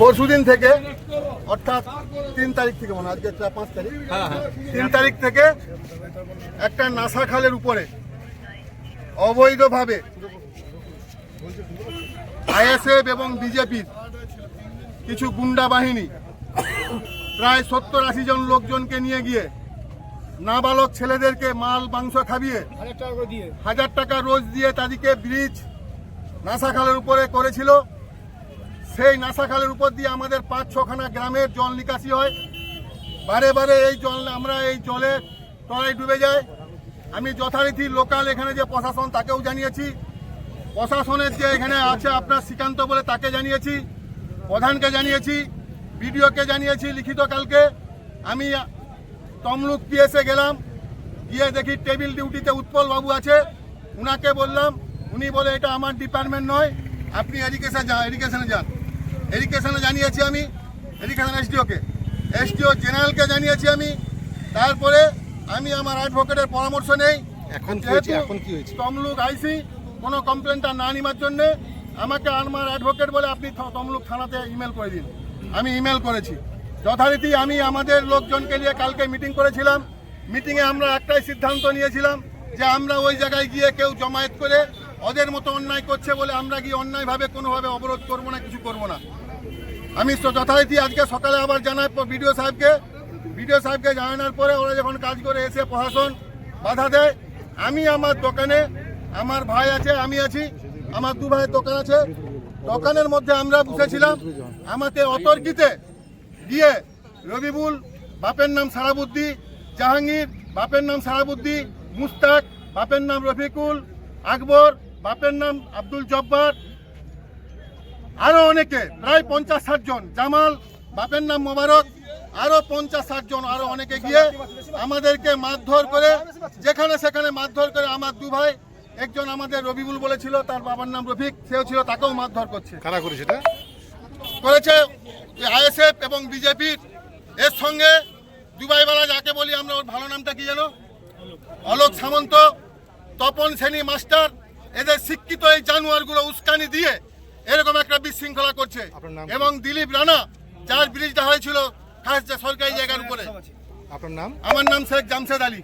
পরশুদিন থেকে অর্থাৎ তিন তারিখ থেকে মনে হয় আজকে চার পাঁচ তারিখ। তিন তারিখ থেকে একটা নাসা খালের উপরে অবৈধভাবে আইএসএফ এবং বিজেপির কিছু গুন্ডা বাহিনী প্রায় সত্তর আশি জন লোকজনকে নিয়ে গিয়ে নাবালক ছেলেদেরকে মাল মাংস খাবিয়ে হাজার টাকা রোজ দিয়ে তাদেরকে ব্রিজ নাসা খালের উপরে করেছিল। সেই নাসা খালের উপর দিয়ে আমাদের পাঁচ ছখানা গ্রামের জল নিকাশি হয়। বারে বারে এই জল, আমরা এই জলে তলায় ডুবে যায় আমি যথারীতি লোকাল এখানে যে প্রশাসন, তাকেও জানিয়েছি। প্রশাসনের যে এখানে আছে আপনার শ্রীকান্ত বলে তাকে জানিয়েছি, প্রধানকে জানিয়েছি, বিডিওকে জানিয়েছি লিখিত কালকে। আমি তমলুক পিএসে গেলাম, গিয়ে দেখি টেবিল ডিউটিতে উৎপল বাবু আছে। উনাকে বললাম, উনি বলে, এটা আমার ডিপার্টমেন্ট নয়, আপনি এডুকেশন যান এডুকেশনে যান। এডুকেশনে জানিয়েছি আমি এডুকেশন এসডিওকে এসডিও জেনারেলকে জানিয়েছি আমি। তারপরে আমি আমার অ্যাডভোকেটের পরামর্শ নেই। এখন কি হয়েছে? এখন কি হয়েছে? তমলুক আইসি কোনো কমপ্লেনটা না নিবার জন্য আমাকে আমার অ্যাডভোকেট বলে আপনি তমলুক থানাতে ইমেল করে দিন। আমি ইমেল করেছি। যথারীতি আমি আমাদের লোকজনকে নিয়ে কালকে মিটিং করেছিলাম। মিটিংয়ে আমরা একটাই সিদ্ধান্ত নিয়েছিলাম যে আমরা ওই জায়গায় গিয়ে কেউ জমায়েত করে ওদের মতো অন্যায় করছে বলে আমরা গিয়ে অন্যায়ভাবে কোনোভাবে অবরোধ করব না, কিছু করব না। আমি যথারীতি আজকে সকালে আবার জানাই বিডিও সাহেবকে। বিডিও সাহেবকে জানানোর পরে ওরা যখন কাজ করে এসে প্রশাসন বাধা দেয়, আমি আমার দোকানে আমার ভাই আছে, আমি আছি, আমার দু ভাইয়ের দোকান আছে। দোকানের মধ্যে আমরা বসেছিলাম। আমাকে অতর্কিতে গিয়ে রবিবুল, বাপের নাম সারাবুদ্দি জাহাঙ্গীর, বাপের নাম সারাবুদ্দি মুস্তাক, বাপের নাম রফিকুল, আকবর বাপের নাম আব্দুল জব্বার। আরও অনেকে প্রায় পঞ্চাশ ষাট জন। জামাল বাপের নাম মোবারক আরও পঞ্চাশ ষাট জন আরও অনেকে গিয়ে আমাদেরকে মারধর করে যেখানে সেখানে মারধর করে আমার দু ভাই একজন আমাদের রবিবুল বলেছিল তার বাবার নাম রফিক সেও ছিল তাকেও মারধর করছে। কারা করেছে করেছে আইএসএফ এবং বিজেপির। এর সঙ্গে দুবাইওয়ালা যাকে বলি আমরা ওর ভালো নামটা কি জানো অলোক সামন্ত তপন সেনী মাস্টার এদের শিক্ষিত এই জানোয়ারগুলো উস্কানি দিয়ে এরকম একটা বিশৃঙ্খলা করছে? এবং দিলীপ রানা যার ব্রিজটা হয়েছিল খাস সরকারি জায়গার উপরে। আপনার নাম? আমার নাম শেখ জামশেদ আলী।